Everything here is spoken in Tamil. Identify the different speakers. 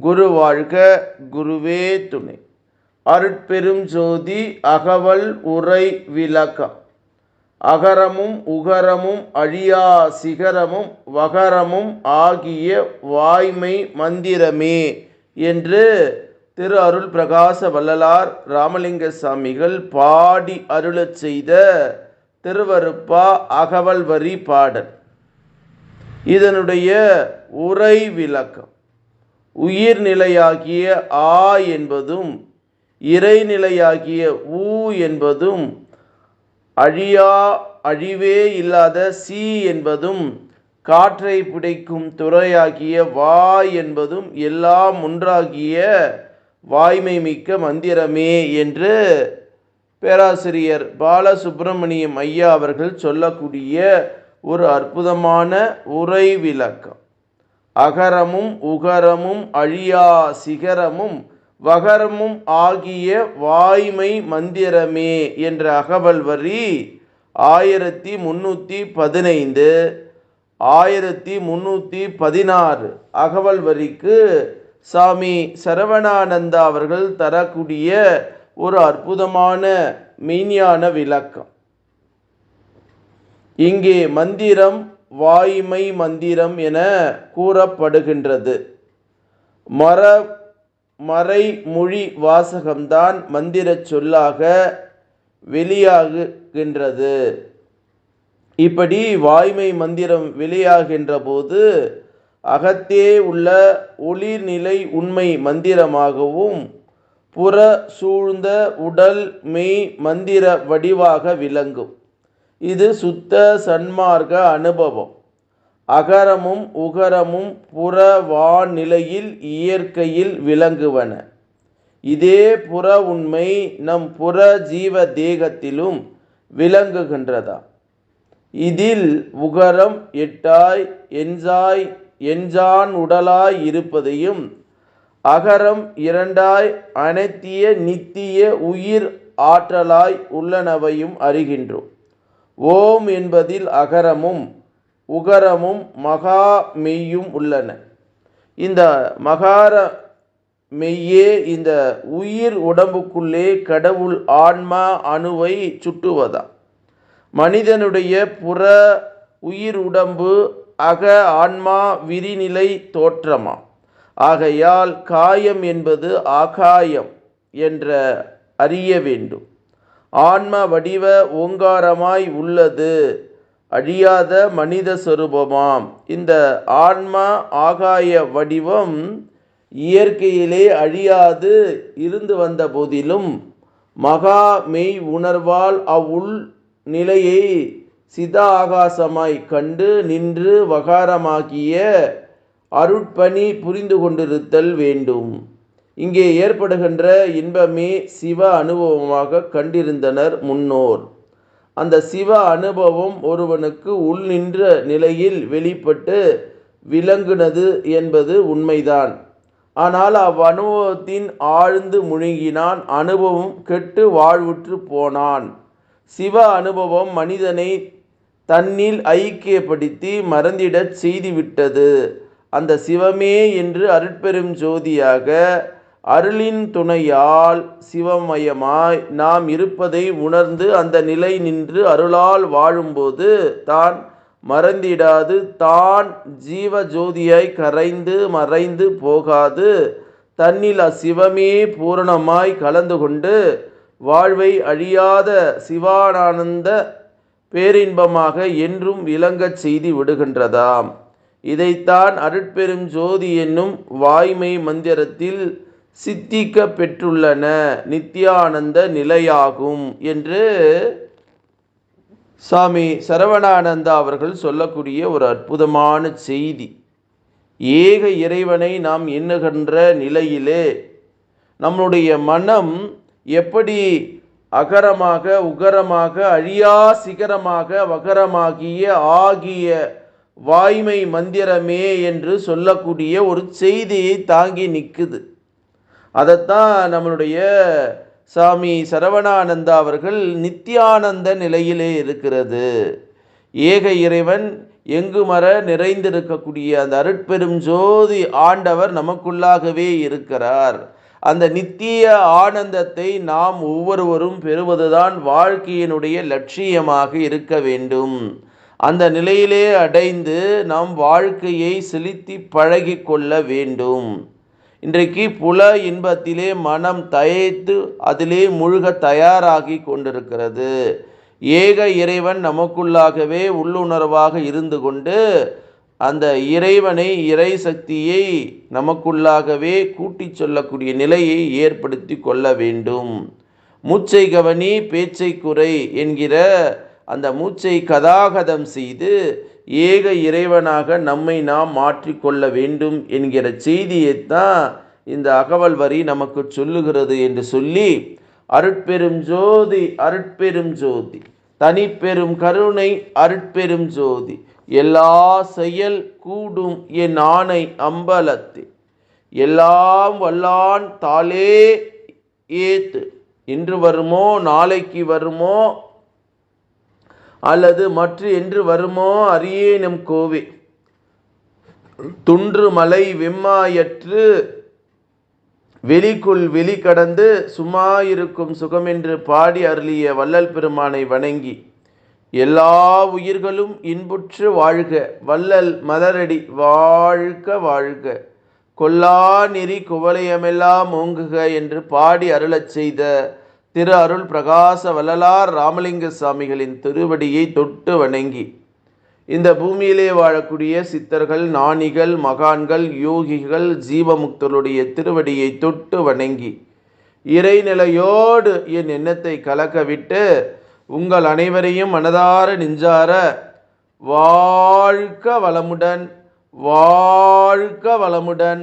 Speaker 1: குரு வாழ்க குருவே துணை. அருட்பெரும் ஜோதி அகவல் உரை விளக்கம். அகரமும் உகரமும் அழியா சிகரமும் வகரமும் ஆகிய வாய்மை மந்திரமே என்று திரு அருள் பிரகாச வள்ளலார் ராமலிங்க சாமிகள் பாடி அருளச் செய்த திருவருப்பா அகவல் வரி பாடல். இதனுடைய உரை விளக்கம். உயிர்நிலையாகிய ஆ என்பதும் இறைநிலையாகிய ஊ என்பதும் அழியா அழிவே இல்லாத சி என்பதும் காற்றை பிடிக்கும் துறையாகிய வா என்பதும் எல்லாம் ஒன்றாகிய வாய்மை மிக்க மந்திரமே என்று பேராசிரியர் பாலசுப்பிரமணியம் ஐயா அவர்கள் சொல்லக்கூடிய ஒரு அற்புதமான உரை விளக்கம். அகரமும் உகரமும் அழியா சிகரமும் வகரமும் ஆகிய வாய்மை மந்திரமே என்ற அகவல் வரி ஆயிரத்தி முன்னூற்றி பதினைந்து ஆயிரத்தி முன்னூற்றி பதினாறு அகவல் வரிக்கு சாமி சரவணானந்தா அவர்கள் தரக்கூடிய ஒரு அற்புதமான மெய்ஞான விளக்கம். இங்கே மந்திரம் வாய்மை மந்திரம் என கூறப்படுகின்றது. மர மறைமொழி வாசகம்தான் மந்திரச் சொல்லாக வெளியாகுகின்றது. இப்படி வாய்மை மந்திரம் வெளியாகின்ற போது அகத்தே உள்ள ஒளிர்நிலை உண்மை மந்திரமாகவும் புற சூழ்ந்த உடல் மெய் மந்திர வடிவாக விளங்கும். இது சுத்த சன்மார்க்க அனுபவம். அகரமும் உகரமும் புற வானிலையில் இயற்கையில் விளங்குவன. இதே புற உண்மை நம் புற ஜீவ தேகத்திலும் விளங்குகின்றதா? இதில் உகரம் எட்டாய் எஞ்சாய் எஞ்சான் உடலாய் இருப்பதையும் அகரம் இரண்டாய் அனைத்திய நித்திய உயிர் ஆற்றலாய் உள்ளனவையும் அறிகின்றோம். ஓம் என்பதில் அகரமும் உகரமும் மகா மெய்யும் உள்ளன. இந்த மகார மெய்யே இந்த உயிர் உடம்புக்குள்ளே கடவுள் ஆன்மா அணுவை சுட்டுவதா? மனிதனுடைய புற உயிர் உடம்பு அக ஆன்மா விரிநிலை தோற்றமா? ஆகையால் காயம் என்பது ஆகாயம் என்ற அறிய வேண்டும். ஆன்ம வடிவ ஓங்காரமாய் உள்ளது. அழியாத மனித சொரூபமாம். இந்த ஆன்மா ஆகாய வடிவம் இயற்கையிலே அழியாது இருந்து வந்த போதிலும் மகா மெய் உணர்வால் அவ்வுள் நிலையை சித ஆகாசமாய் கண்டு நின்று வகாரமாகிய அருட்பணி புரிந்து கொண்டிருத்தல் வேண்டும். இங்கே ஏற்படுகின்ற இன்பமே சிவ அனுபவமாக கண்டிருந்தனர் முன்னோர். அந்த சிவ அனுபவம் ஒருவனுக்கு உள் நின்ற நிலையில் வெளிப்பட்டு விளங்குனது என்பது உண்மைதான். ஆனால் அவ்வனுபவத்தின் ஆழ்ந்து முழுகினான் அனுபவம் கெட்டு வாழ்வுற்று போனான். சிவ அனுபவம் மனிதனை தன்னில் ஐக்கியப்படுத்தி மறந்திடச் செய்துவிட்டது. அந்த சிவமே என்று அருட்பெரும் ஜோதியாக அருளின் துணையால் சிவமயமாய் நாம் இருப்பதை உணர்ந்து அந்த நிலை நின்று அருளால் வாழும்போது தான் மறந்திடாது தான் ஜீவ ஜோதியாய் கரைந்து மறைந்து போகாது. தன்னில் அச்சிவமே பூரணமாய் கலந்து கொண்டு வாழ்வை அழியாத சிவானந்த பேரின்பமாக என்றும் விளங்கச் செய்து விடுகின்றதாம். இதைத்தான் அருட்பெரும் ஜோதி என்னும் வாய்மை மந்திரத்தில் சித்திக்க பெற்றுள்ளன நித்யானந்த நிலையாகும் என்று சாமி சரவணானந்தா அவர்கள் சொல்லக்கூடிய ஒரு அற்புதமான செய்தி. ஏக இறைவனை நாம் எண்ணுகின்ற நிலையிலே நம்முடைய மனம் எப்படி அகரமாக உகரமாக அழியா சிகரமாக வகரமாகிய ஆகிய வாய்மை மந்திரமே என்று சொல்லக்கூடிய ஒரு செய்தியை தாங்கி நிற்குது. அதைத்தான் நம்மளுடைய சாமி சரவணானந்தா அவர்கள் நித்தியானந்த நிலையிலே இருக்கிறது. ஏக இறைவன் எங்கு மர நிறைந்திருக்கக்கூடிய அந்த அருட்பெரும் ஜோதி ஆண்டவர் நமக்குள்ளாகவே இருக்கிறார். அந்த நித்திய ஆனந்தத்தை நாம் ஒவ்வொருவரும் பெறுவதுதான் வாழ்க்கையினுடைய லட்சியமாக இருக்க வேண்டும். அந்த நிலையிலே அடைந்து நாம் வாழ்க்கையை செலுத்தி பழகி கொள்ள வேண்டும். இன்றைக்கு புல இன்பத்திலே மனம் தயத்து அதிலே முழுக தயாராகி கொண்டிருக்கிறது. ஏக இறைவன் நமக்குள்ளாகவே உள்ளுணர்வாக இருந்து கொண்டு அந்த இறைவனை இறை சக்தியை நமக்குள்ளாகவே கூட்டிச் சொல்லக்கூடிய நிலையை ஏற்படுத்தி கொள்ள வேண்டும். மூச்சை கவனி பேச்சை குறை என்கிற அந்த மூச்சை கதாகதம் செய்து ஏக இறைவனாக நம்மை நாம் மாற்றிக்கொள்ள வேண்டும் என்கிற செய்தியைத்தான் இந்த அகவல் வரி நமக்கு சொல்லுகிறது என்று சொல்லி அருட்பெரும் ஜோதி அருட்பெரும் ஜோதி தனிப்பெரும் கருணை அருட்பெரும் ஜோதி எல்லா செயல் கூடும் என் ஆணை அம்பலத்தில் எல்லாம் வல்லான் தாளே ஏத்து இன்று வருமோ நாளைக்கு வருமோ அல்லது மற்ற என்று வருமோ அரியேனும் கோவே. துன்று மலை வெம்மாயற்று வெளிக்குள் வெளி கடந்து சும்மாயிருக்கும் சுகமென்று பாடி அருளிய வள்ளல் பெருமானை வணங்கி எல்லா உயிர்களும் இன்புற்று வாழ்க வள்ளல் மலரடி வாழ்க வாழ்க. கொல்லா நெறி குவளையமெல்லாம் ஓங்குக என்று பாடி அருளச் செய்த திரு அருள் பிரகாச வள்ளலார் ராமலிங்க சாமிகளின் திருவடியை தொட்டு வணங்கி இந்த பூமியிலே வாழக்கூடிய சித்தர்கள் நாணிகள் மகான்கள் யோகிகள் ஜீவமுக்தருடைய திருவடியை தொட்டு வணங்கி இறைநிலையோடு என் எண்ணத்தை கலக்கவிட்டு உங்கள் அனைவரையும் மனதார நெஞ்சார வாழ்க வளமுடன் வாழ்க வளமுடன்